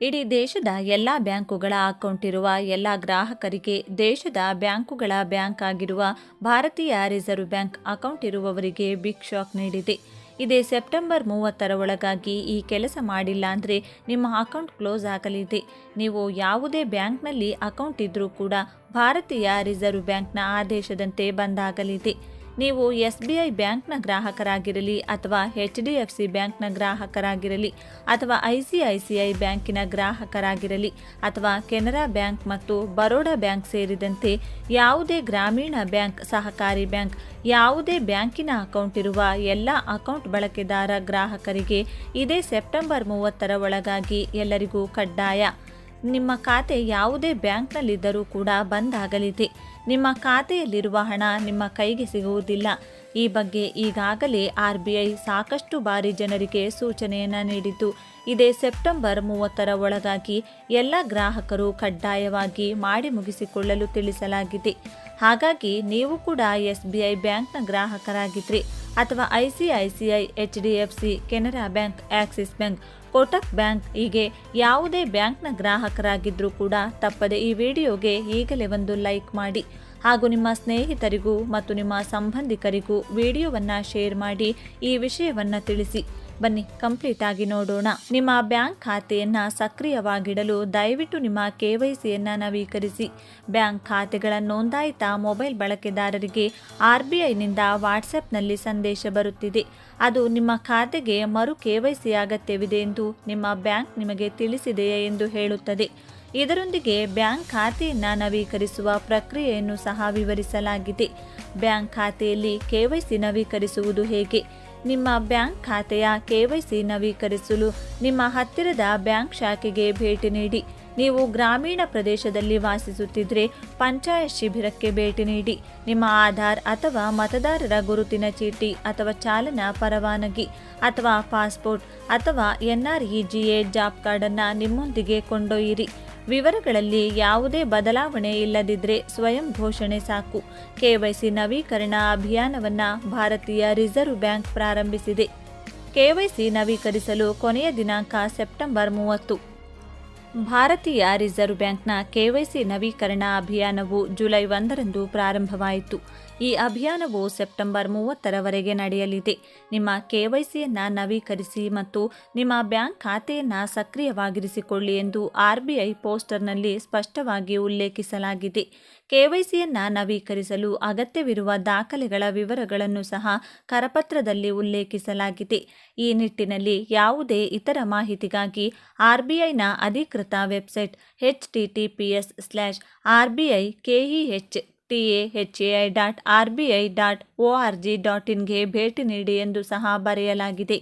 ಇಡೀ ದೇಶದ ಎಲ್ಲ ಬ್ಯಾಂಕುಗಳ ಅಕೌಂಟ್ ಇರುವ ಎಲ್ಲ ಗ್ರಾಹಕರಿಗೆ ದೇಶದ ಬ್ಯಾಂಕುಗಳ ಬ್ಯಾಂಕ್ ಆಗಿರುವ ಭಾರತೀಯ ರಿಸರ್ವ್ ಬ್ಯಾಂಕ್ ಅಕೌಂಟ್ ಇರುವವರಿಗೆ ಬಿಗ್ ಶಾಕ್ ನೀಡಿದೆ. ಇದೇ ಸೆಪ್ಟೆಂಬರ್ ಮೂವತ್ತರ ಒಳಗಾಗಿ ಈ ಕೆಲಸ ಮಾಡಿಲ್ಲ ಅಂದರೆ ನಿಮ್ಮ ಅಕೌಂಟ್ ಕ್ಲೋಸ್ ಆಗಲಿದೆ. ನೀವು ಯಾವುದೇ ಬ್ಯಾಂಕ್ನಲ್ಲಿ ಅಕೌಂಟ್ ಇದ್ದರೂ ಕೂಡ ಭಾರತೀಯ ರಿಸರ್ವ್ ಬ್ಯಾಂಕ್ನ ಆದೇಶದಂತೆ ಬಂದಾಗಲಿದೆ ನೀವು ಎಸ್ ಬಿ ಐ ಬ್ಯಾಂಕ್ನ ಗ್ರಾಹಕರಾಗಿರಲಿ ಅಥವಾ ಎಚ್ ಡಿ ಎಫ್ ಸಿ ಬ್ಯಾಂಕ್ನ ಗ್ರಾಹಕರಾಗಿರಲಿ ಅಥವಾ I C I C I ಬ್ಯಾಂಕಿನ ಗ್ರಾಹಕರಾಗಿರಲಿ ಅಥವಾ ಕೆನರಾ ಬ್ಯಾಂಕ್ ಮತ್ತು ಬರೋಡಾ ಬ್ಯಾಂಕ್ ಸೇರಿದಂತೆ ಯಾವುದೇ ಗ್ರಾಮೀಣ ಬ್ಯಾಂಕ್, ಸಹಕಾರಿ ಬ್ಯಾಂಕ್, ಯಾವುದೇ ಬ್ಯಾಂಕಿನ ಅಕೌಂಟ್ ಇರುವ ಎಲ್ಲ ಅಕೌಂಟ್ ಬಳಕೆದಾರ ಗ್ರಾಹಕರಿಗೆ ಇದೇ ಸೆಪ್ಟೆಂಬರ್ ಮೂವತ್ತರ ಒಳಗಾಗಿ ಎಲ್ಲರಿಗೂ ಕಡ್ಡಾಯ. ನಿಮ್ಮ ಖಾತೆ ಯಾವುದೇ ಬ್ಯಾಂಕ್ನಲ್ಲಿದ್ದರೂ ಕೂಡ ಬಂದಾಗಲಿದೆ ನಿಮ್ಮ ಖಾತೆಯಲ್ಲಿರುವ ಹಣ ನಿಮ್ಮ ಕೈಗೆ ಸಿಗುವುದಿಲ್ಲ. ಈ ಬಗ್ಗೆ ಈಗಾಗಲೇ ಆರ್ ಬಿ ಐ ಸಾಕಷ್ಟು ಬಾರಿ ಜನರಿಗೆ ಸೂಚನೆಯನ್ನು ನೀಡಿತು ಇದೇ ಸೆಪ್ಟೆಂಬರ್ ಮೂವತ್ತರ ಒಳಗಾಗಿ ಎಲ್ಲ ಗ್ರಾಹಕರು ಕಡ್ಡಾಯವಾಗಿ ಮಾಡಿ ಮುಗಿಸಿಕೊಳ್ಳಲು ತಿಳಿಸಲಾಗಿದೆ. ಹಾಗಾಗಿ ನೀವು ಕೂಡ ಎಸ್ ಬಿ ಐ ಬ್ಯಾಂಕ್ನ ಗ್ರಾಹಕರಾಗಿದ್ದರೆ ಅಥವಾ ICICI H D F C, Canara bank, Axis bank, Kotak bank ಹೀಗೆ ಯಾವುದೇ ಬ್ಯಾಂಕ್ನ ಗ್ರಾಹಕರಾಗಿದ್ದರೂ ಕೂಡ ತಪ್ಪದೆ ಈ ವಿಡಿಯೋಗೆ ಈಗಲೇ ಒಂದು ಲೈಕ್ ಮಾಡಿ. ಹಾಗೂ ನಿಮ್ಮ ಸ್ನೇಹಿತರಿಗೂ ಮತ್ತು ನಿಮ್ಮ ಸಂಬಂಧಿಕರಿಗೂ ವಿಡಿಯೋವನ್ನು ಶೇರ್ ಮಾಡಿ ಈ ವಿಷಯವನ್ನು ತಿಳಿಸಿ. ಬನ್ನಿ ಕಂಪ್ಲೀಟ್ ಆಗಿ ನೋಡೋಣ. ನಿಮ್ಮ ಬ್ಯಾಂಕ್ ಖಾತೆಯನ್ನು ಸಕ್ರಿಯವಾಗಿಡಲು ದಯವಿಟ್ಟು ನಿಮ್ಮ ಕೆ ವೈ ಸಿಯನ್ನು ನವೀಕರಿಸಿ. ಬ್ಯಾಂಕ್ ಖಾತೆಗಳ ನೋಂದಾಯಿತ ಮೊಬೈಲ್ ಬಳಕೆದಾರರಿಗೆ ಆರ್ ಬಿ ಐನಿಂದ ವಾಟ್ಸಪ್ನಲ್ಲಿ ಸಂದೇಶ ಬರುತ್ತಿದೆ. ಅದು ನಿಮ್ಮ ಖಾತೆಗೆ ಮರು ಕೆ ವೈ ಸಿ ಅಗತ್ಯವಿದೆ ಎಂದು ನಿಮ್ಮ ಬ್ಯಾಂಕ್ ನಿಮಗೆ ತಿಳಿಸಿದೆಯೇ ಎಂದು ಹೇಳುತ್ತದೆ. ಇದರೊಂದಿಗೆ ಬ್ಯಾಂಕ್ ಖಾತೆಯನ್ನು ನವೀಕರಿಸುವ ಪ್ರಕ್ರಿಯೆಯನ್ನು ಸಹ ವಿವರಿಸಲಾಗಿದೆ. ಬ್ಯಾಂಕ್ ಖಾತೆಯಲ್ಲಿ ಕೆವೈಸಿ ನವೀಕರಿಸುವುದು ಹೇಗೆ? ನಿಮ್ಮ ಬ್ಯಾಂಕ್ ಖಾತೆಯ ಕೆವೈಸಿ ನವೀಕರಿಸಲು ನಿಮ್ಮ ಹತ್ತಿರದ ಬ್ಯಾಂಕ್ ಶಾಖೆಗೆ ಭೇಟಿ ನೀಡಿ. ನೀವು ಗ್ರಾಮೀಣ ಪ್ರದೇಶದಲ್ಲಿ ವಾಸಿಸುತ್ತಿದ್ದರೆ ಪಂಚಾಯತ್ ಶಿಬಿರಕ್ಕೆ ಭೇಟಿ ನೀಡಿ. ನಿಮ್ಮ ಆಧಾರ್ ಅಥವಾ ಮತದಾರರ ಗುರುತಿನ ಚೀಟಿ ಅಥವಾ ಚಾಲನಾ ಪರವಾನಗಿ ಅಥವಾ ಪಾಸ್ಪೋರ್ಟ್ ಅಥವಾ ಎನ್ಆರ್ಇಜಿಎ ಜಾಬ್ ಕಾರ್ಡನ್ನು ನಿಮ್ಮೊಂದಿಗೆ ಕೊಂಡೊಯ್ಯಿರಿ. ವಿವರಗಳಲ್ಲಿ ಯಾವುದೇ ಬದಲಾವಣೆ ಇಲ್ಲದಿದ್ದರೆ ಸ್ವಯಂ ಘೋಷಣೆ ಸಾಕು. ಕೆವೈಸಿ ನವೀಕರಣ ಅಭಿಯಾನವನ್ನು ಭಾರತೀಯ ರಿಸರ್ವ್ ಬ್ಯಾಂಕ್ ಪ್ರಾರಂಭಿಸಿದೆ. ಕೆವೈಸಿ ನವೀಕರಿಸಲು ಕೊನೆಯ ದಿನಾಂಕ ಸೆಪ್ಟೆಂಬರ್ ಮೂವತ್ತು. ಭಾರತೀಯ ರಿಸರ್ವ್ ಬ್ಯಾಂಕ್ನ ಕೆವೈಸಿ ನವೀಕರಣ ಅಭಿಯಾನವು ಜುಲೈ ಒಂದರಂದು ಪ್ರಾರಂಭವಾಯಿತು. ಈ ಅಭಿಯಾನವು ಸೆಪ್ಟೆಂಬರ್ ಮೂವತ್ತರವರೆಗೆ ನಡೆಯಲಿದೆ. ನಿಮ್ಮ ಕೆವೈಸಿಯನ್ನು ನವೀಕರಿಸಿ ಮತ್ತು ನಿಮ್ಮ ಬ್ಯಾಂಕ್ ಖಾತೆಯನ್ನು ಸಕ್ರಿಯವಾಗಿರಿಸಿಕೊಳ್ಳಿ ಎಂದು ಆರ್ಬಿಐ ಪೋಸ್ಟರ್ನಲ್ಲಿ ಸ್ಪಷ್ಟವಾಗಿ ಉಲ್ಲೇಖಿಸಲಾಗಿದೆ. ಕೆವೈಸಿಯನ್ನು ನವೀಕರಿಸಲು ಅಗತ್ಯವಿರುವ ದಾಖಲೆಗಳ ವಿವರಗಳನ್ನು ಸಹ ಕರಪತ್ರದಲ್ಲಿ ಉಲ್ಲೇಖಿಸಲಾಗಿದೆ. ಈ ನಿಟ್ಟಿನಲ್ಲಿ ಯಾವುದೇ ಇತರ ಮಾಹಿತಿಗಾಗಿ ಆರ್ಬಿಐನ ಅಧಿಕೃತ website H T T P S slash R B I KEH T A H A I dot R B I dot O R G dot ಇನ್ಗೆ ಭೇಟಿ ನೀಡಿ ಎಂದು ಸಹ ಬರೆಯಲಾಗಿದೆ.